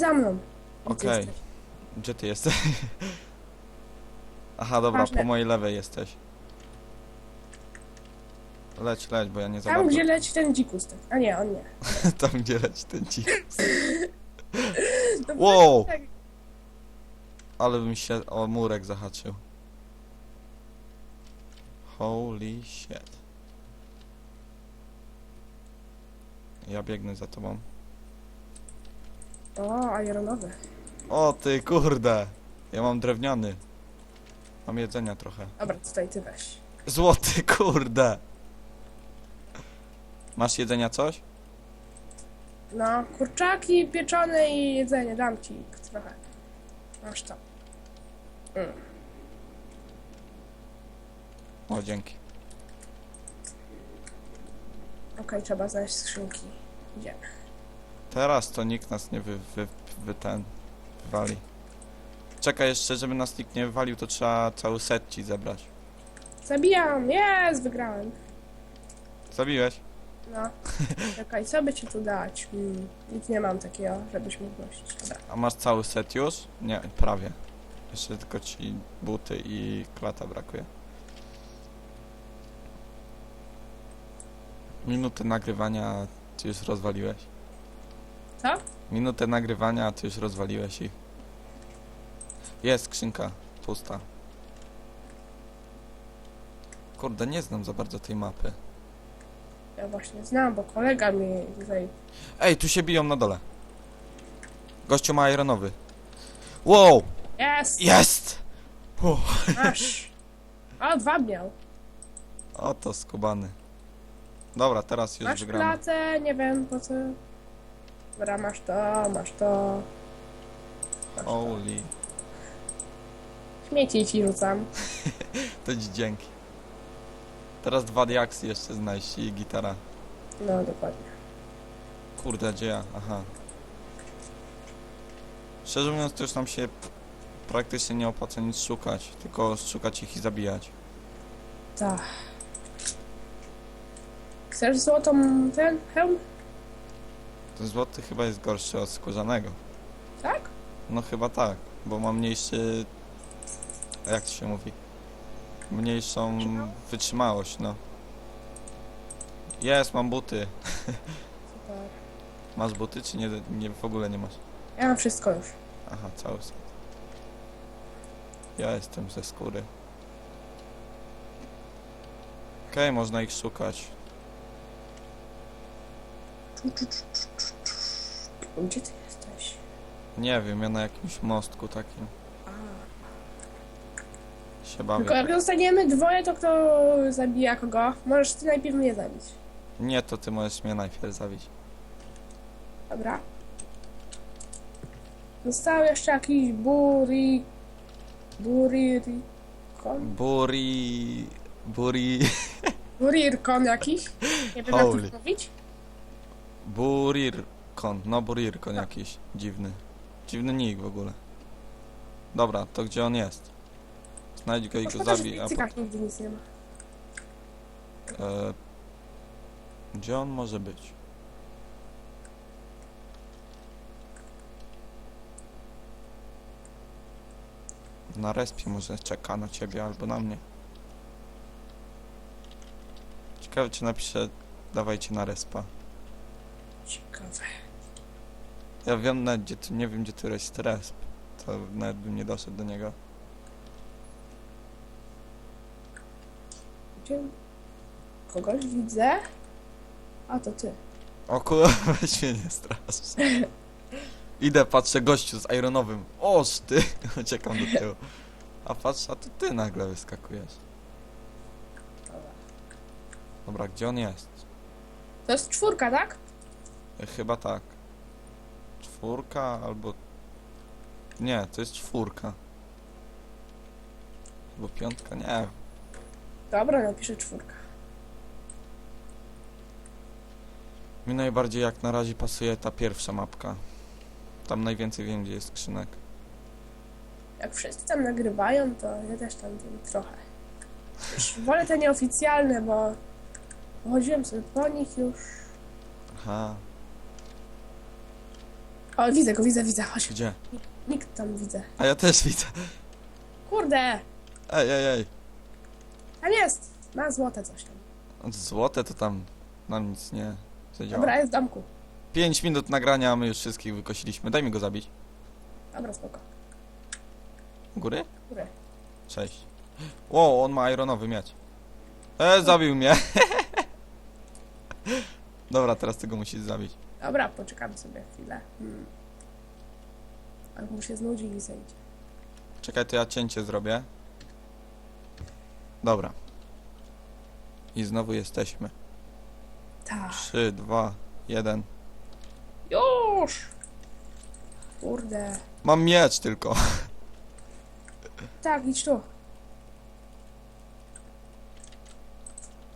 za mną. Gdzie Okej. jesteś? Gdzie ty jesteś? Aha, dobra, Ważne. po mojej lewej jesteś. Leć, leć, bo ja nie za Tam, bardzo. gdzie leci ten dzikus. tak. A nie, on nie. Tam, gdzie leci ten dzik. No, Wow! tak. Ale bym się o murek zahaczył. Holy shit. Ja biegnę za tobą. O, ironowy. O ty kurde! Ja mam drewniany. Mam jedzenia trochę. Dobra, tutaj ty weź. Złoty kurde! Masz jedzenia coś? No, kurczaki pieczone i jedzenie, dam ci trochę. Masz to. Mm. O, dzięki. Okej, trzeba znaleźć skrzynki. Idziemy. Teraz to nikt nas nie wy, wy, wy ten wywali. Czekaj jeszcze, żeby nas nikt nie wywalił, to trzeba cały set ci zebrać. Zabijam! Jest! Wygrałem. Zabiłeś? No. Czekaj, co by ci tu dać? Hmm. Nic nie mam takiego, żebyś mógł nosić. Dobra. A masz cały set już? Nie, prawie. Jeszcze tylko ci buty i klata brakuje. Minuty nagrywania, ty już rozwaliłeś. Co? Minutę nagrywania, a ty już rozwaliłeś ich. Jest skrzynka, pusta. Kurde, nie znam za bardzo tej mapy. Ja właśnie znam, bo kolega mi tutaj... Ej, tu się biją na dole. Gościu ma ironowy. Wow! Jest! Jest! Uff, Masz! O, dwa miał. oto skubany. Dobra, teraz już Masz wygramy. klatę, nie wiem po co. Dobra, masz to, masz to. Masz to. Holy. Śmieci ci rzucam. To ci dzięki. Teraz dwa diaksy jeszcze znaleźć i gitara. No, dokładnie. Kurde, gdzie ja? Aha. Szczerze mówiąc, to już nam się p- praktycznie nie opłaca nic szukać, tylko szukać ich i zabijać. Tak. Chcesz złotą ten hełm? Ten złoty chyba jest gorszy od skórzanego. Tak? No chyba tak, bo ma mniejszy... Jak to się mówi? Mniejszą wytrzymałość, no. Jest, mam buty. Super. Masz buty, czy nie, nie w ogóle nie masz? Ja mam wszystko już. Aha, cały set. Ja jestem ze skóry. Okej, można ich szukać. Gdzie ty jesteś? Nie wiem, ja na jakimś mostku takim A. się Tylko bawię. jak zostaniemy dwoje, to kto zabija kogo? Możesz ty najpierw mnie zabić. Nie, to ty możesz mnie najpierw zabić. Dobra. Został jeszcze jakiś buri... Buririkon? Buri... Buri... Burirkon jakiś? Nie wiem jak Holy. to mówić. Burirkon. No, burirkon jakiś. Dziwny. Dziwny nick w ogóle. Dobra, to gdzie on jest? Znajdź go i go zabij, a po... nigdy nic nie ma. E, gdzie on może być? Na respie może czeka na ciebie albo na mnie. Ciekawe czy napiszę dawajcie na respa. Ciekawe. Ja wiem nawet gdzie tu, nie wiem gdzie tu jest resp. To nawet bym nie doszedł do niego. Gdzie... Kogoś widzę? A to ty. O kurwa, weź mnie nie strasz. Idę, patrzę gościu z ironowym. Oż ty! Uciekam do tyłu. A patrz, a to ty nagle wyskakujesz. Dobra. Dobra, gdzie on jest? To jest czwórka, tak? E, Chyba tak. Czwórka albo... Nie, to jest czwórka. Albo piątka, nie. Dobra, napiszę czwórka. Mi najbardziej jak na razie pasuje ta pierwsza mapka. Tam najwięcej wiem, gdzie jest skrzynek. Jak wszyscy tam nagrywają, to ja też tam wiem trochę. Już wolę te nieoficjalne, bo chodziłem sobie po nich już. Aha. O, widzę go, widzę, widzę, chodź. Gdzie? Nikt tam widzę. A ja też widzę. Kurde! Ej, ej, ej. Tam jest! Ma złote coś tam. Złote to tam nam nic nie zadziała. Dobra, jest w domku. 5 minut nagrania, a my już wszystkich wykosiliśmy. Daj mi go zabić. Dobra, spoko. U góry? Góry. Cześć. Wow, on ma ironowy miecz. E, zabił mnie. Dobra, teraz tego musisz zabić. Dobra, poczekamy sobie chwilę. Hmm. Albo mu się znudzi i zejdzie. Czekaj, to ja cięcie zrobię. Dobra. I znowu jesteśmy. Tak. 3, 2, 1. Już! Kurde. Mam miecz tylko. Tak, idź tu.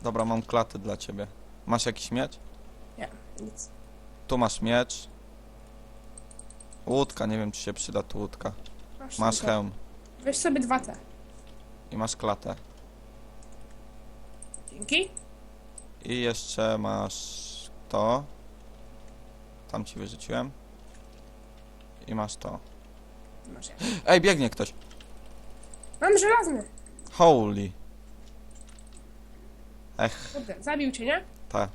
Dobra, mam klatę dla ciebie. Masz jakiś miecz? Nie, nic. Tu masz miecz. Łódka, nie wiem czy się przyda tu łódka. Masz, tylko. hełm Weź sobie dwa te. i masz klatę. Dzięki. I jeszcze masz to. Tam ci wyrzuciłem. I masz to. Masz ja. Ej, biegnie ktoś. Mam żelazny. Holy. Ech, Kurde, zabił cię, nie? ta.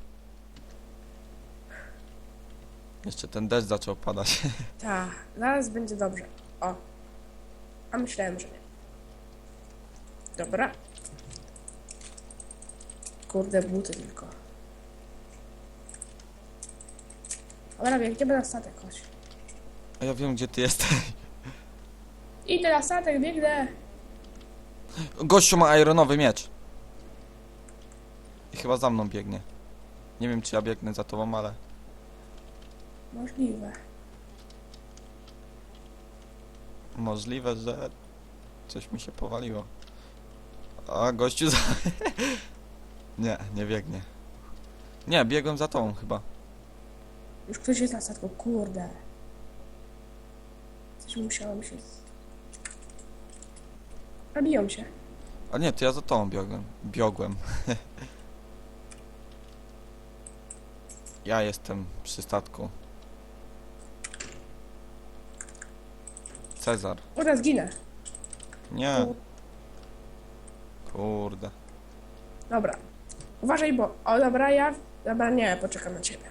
Jeszcze ten deszcz zaczął padać. Tak, zaraz będzie dobrze. O. A myślałem, że nie. Dobra. Kurde, buty tylko. Dobra, biegniemy na statek, chodź. A ja wiem gdzie ty jesteś. Idę na statek, biegnę. Gościu ma ironowy miecz. I chyba za mną biegnie. Nie wiem czy ja biegnę za tobą, ale... Możliwe. Możliwe, że coś mi się powaliło. A gościu za... nie, nie biegnie. Nie, biegłem za tobą chyba. Już ktoś jest na statku, kurde. Coś musiało mi się... A biją się. A nie, to ja za tobą biegłem. Biogłem. ja jestem przy statku. Cezar. Kurde, zginę. Nie. Kurde. Dobra. Uważaj, bo... O, dobra, ja... Dobra, nie, poczekam na ciebie.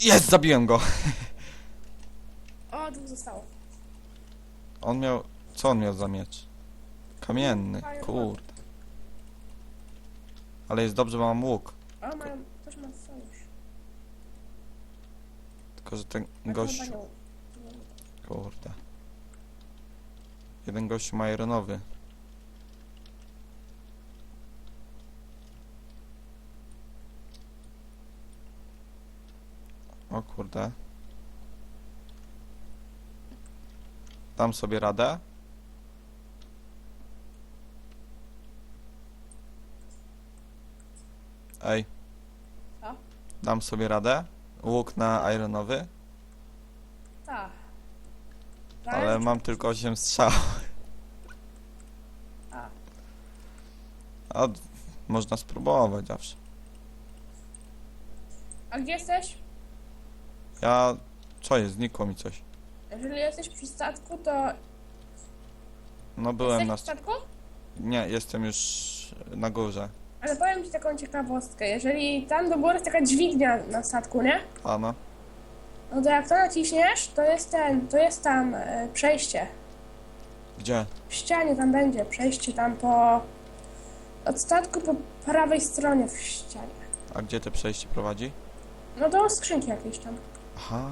Jest, zabiłem go. O, dwóch zostało. On miał... Co on miał za miecz? Kamienny. Kurde. Ale jest dobrze, bo mam łuk. O, mają... Ktoś ma sojusz. Tylko, że ten nie. Kurde. Jeden gościu ma ironowy. O kurde. Dam sobie radę. Ej. Co? Dam sobie radę. Łuk na ironowy. Tak. Ale mam tylko 8 strzał. A. A d- można spróbować zawsze. A gdzie jesteś? Ja... Co jest? Znikło mi coś. Jeżeli jesteś przy statku, to... No byłem jesteś na... przy statku? Nie, jestem już na górze. Ale powiem ci taką ciekawostkę. Jeżeli tam do góry jest taka dźwignia na statku, nie? A no. No to jak to naciśniesz, to jest ten, to jest tam e, przejście. Gdzie? W ścianie tam będzie przejście tam po... Od statku po prawej stronie w ścianie. A gdzie te przejście prowadzi? No do skrzynki jakiejś tam. Aha.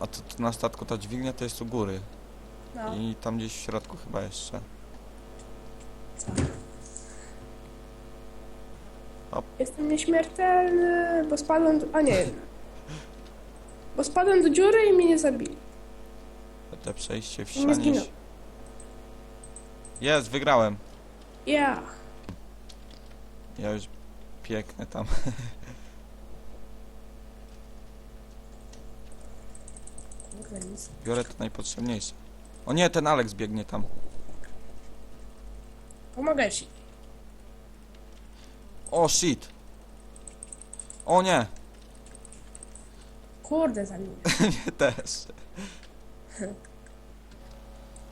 A to, to na statku ta dźwignia to jest u góry. No. I tam gdzieś w środku chyba jeszcze. Jestem nieśmiertelny, bo spadłem do... A nie. Bo spadłem do dziury i mnie nie zabili. Te przejście w Nie ścianie. zginął. Jest, wygrałem. Ja. Ja już piękny tam. Kurde, nic. Biorę to najpotrzebniejsze. O nie, ten Alex biegnie tam. Pomogę ci. O shit. O nie! Kurde za nim. Nie też.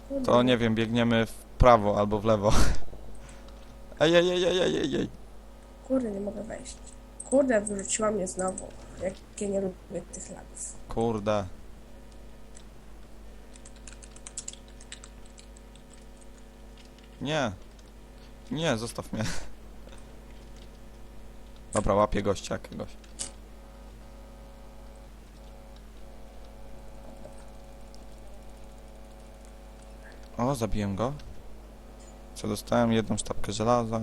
Kurde. To nie wiem, biegniemy w prawo albo w lewo. Ej, ej, ej, ej, ej, ej. Kurde, nie mogę wejść. Kurde, wyrzuciła mnie znowu. Jak ja nie lubię tych lagów. Kurde. Nie. Nie, zostaw mnie. Dobra, łapię gościa jakiegoś. O, zabiłem go. Co dostałem? Jedną sztabkę żelaza.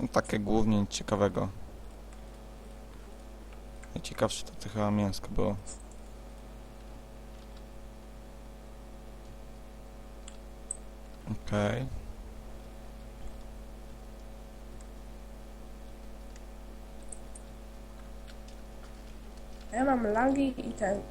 No, takie głównie ciekawego. Najciekawsze to, to chyba mięsko było. Okej. A Ja mam lagi i ten.